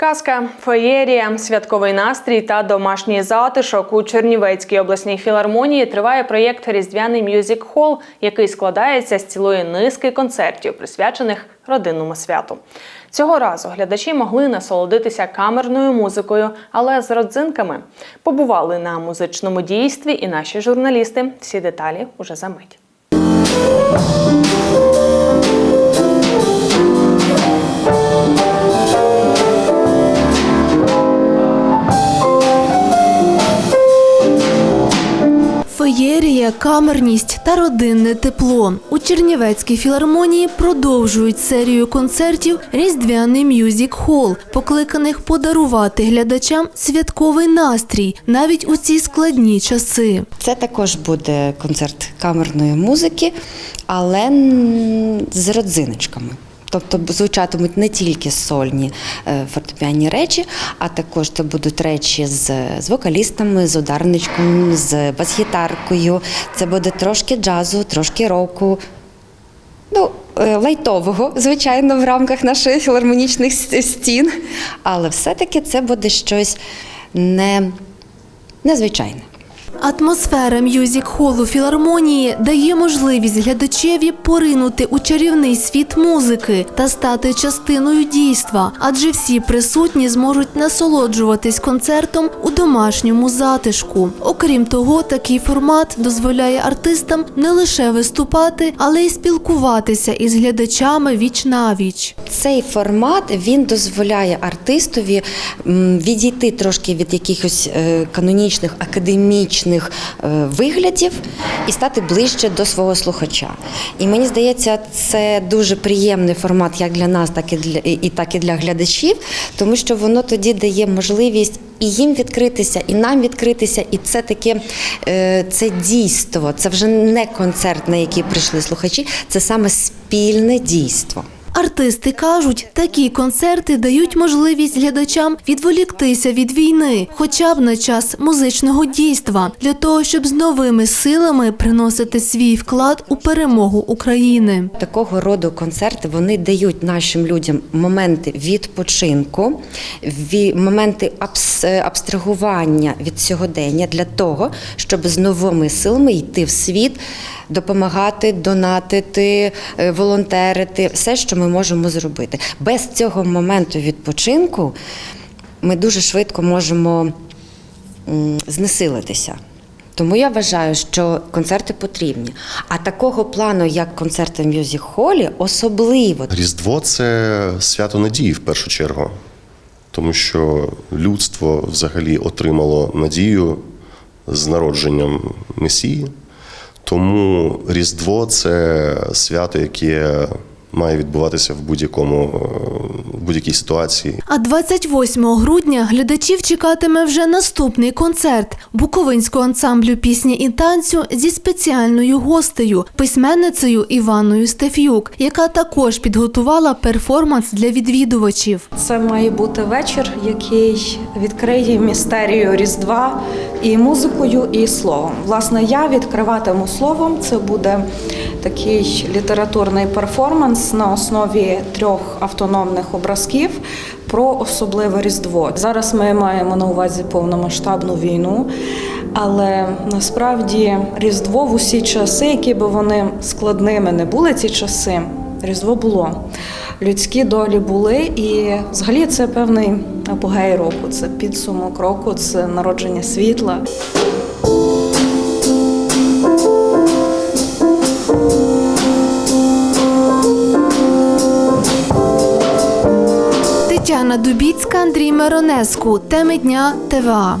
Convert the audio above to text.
Казка, феєрія, святковий настрій та домашній затишок у Чернівецькій обласній філармонії триває проєкт Різдвяний Мюзик Хол, який складається з цілої низки концертів, присвячених родинному святу. Цього разу глядачі могли насолодитися камерною музикою, але з родзинками. Побували на музичному дійстві і наші журналісти. Всі деталі уже за мить. Феєрія, камерність та родинне тепло у Чернівецькій філармонії продовжують серію концертів Різдвяний мюзик хол, покликаних подарувати глядачам святковий настрій навіть у ці складні часи. Це також буде концерт камерної музики, але з родзиночками. Тобто звучатимуть не тільки сольні е, фортепіанні речі, а також це будуть речі з, з вокалістами, з ударничком, з бас-гітаркою. Це буде трошки джазу, трошки року. Ну, е, лайтового, звичайно, в рамках наших філармонічних стін. Але все-таки це буде щось не, незвичайне. Атмосфера мюзик холу філармонії дає можливість глядачеві поринути у чарівний світ музики та стати частиною дійства, адже всі присутні зможуть насолоджуватись концертом у домашньому затишку. Окрім того, такий формат дозволяє артистам не лише виступати, але й спілкуватися із глядачами віч навіч. Цей формат він дозволяє артистові відійти трошки від якихось е, канонічних академічних е, виглядів і стати ближче до свого слухача. І мені здається, це дуже приємний формат як для нас, так і для і і так і для глядачів, тому що воно тоді дає можливість. І їм відкритися, і нам відкритися, і це таке е, це дійство. Це вже не концерт, на який прийшли слухачі, це саме спільне дійство. Артисти кажуть, такі концерти дають можливість глядачам відволіктися від війни, хоча б на час музичного дійства, для того, щоб з новими силами приносити свій вклад у перемогу України. Такого роду концерти вони дають нашим людям моменти відпочинку, ві- моменти е, абстрагування від сьогодення для того, щоб з новими силами йти в світ, допомагати, донатити, е, волонтерити, все, що ми можемо зробити. Без цього моменту відпочинку ми дуже швидко можемо знесилитися. Тому я вважаю, що концерти потрібні. А такого плану, як концерти в мюзик холі, особливо. Різдво це свято надії в першу чергу, тому що людство взагалі отримало надію з народженням Месії. Тому Різдво це свято, яке має відбуватися в будь-якому е, в будь-якій ситуації. А 28 грудня глядачів чекатиме вже наступний концерт буковинського ансамблю пісні і танцю зі спеціальною гостею, письменницею Іваною Стеф'юк, яка також підготувала перформанс для відвідувачів. Це має бути вечір, який відкриє містерію Різдва і музикою, і словом. Власне, я відкриватиму словом. Це буде такий літературний перформанс на основі трьох автономних образків про особливе Різдво. Зараз ми маємо на увазі повномасштабну війну, але насправді Різдво в усі часи, які би вони складними не були, ці часи, Різдво було. Людські долі були, і взагалі це певний апогей року, це підсумок року, це народження світла. Тетяна Дубіцька, Андрій Миронеску. Теми дня ТВА.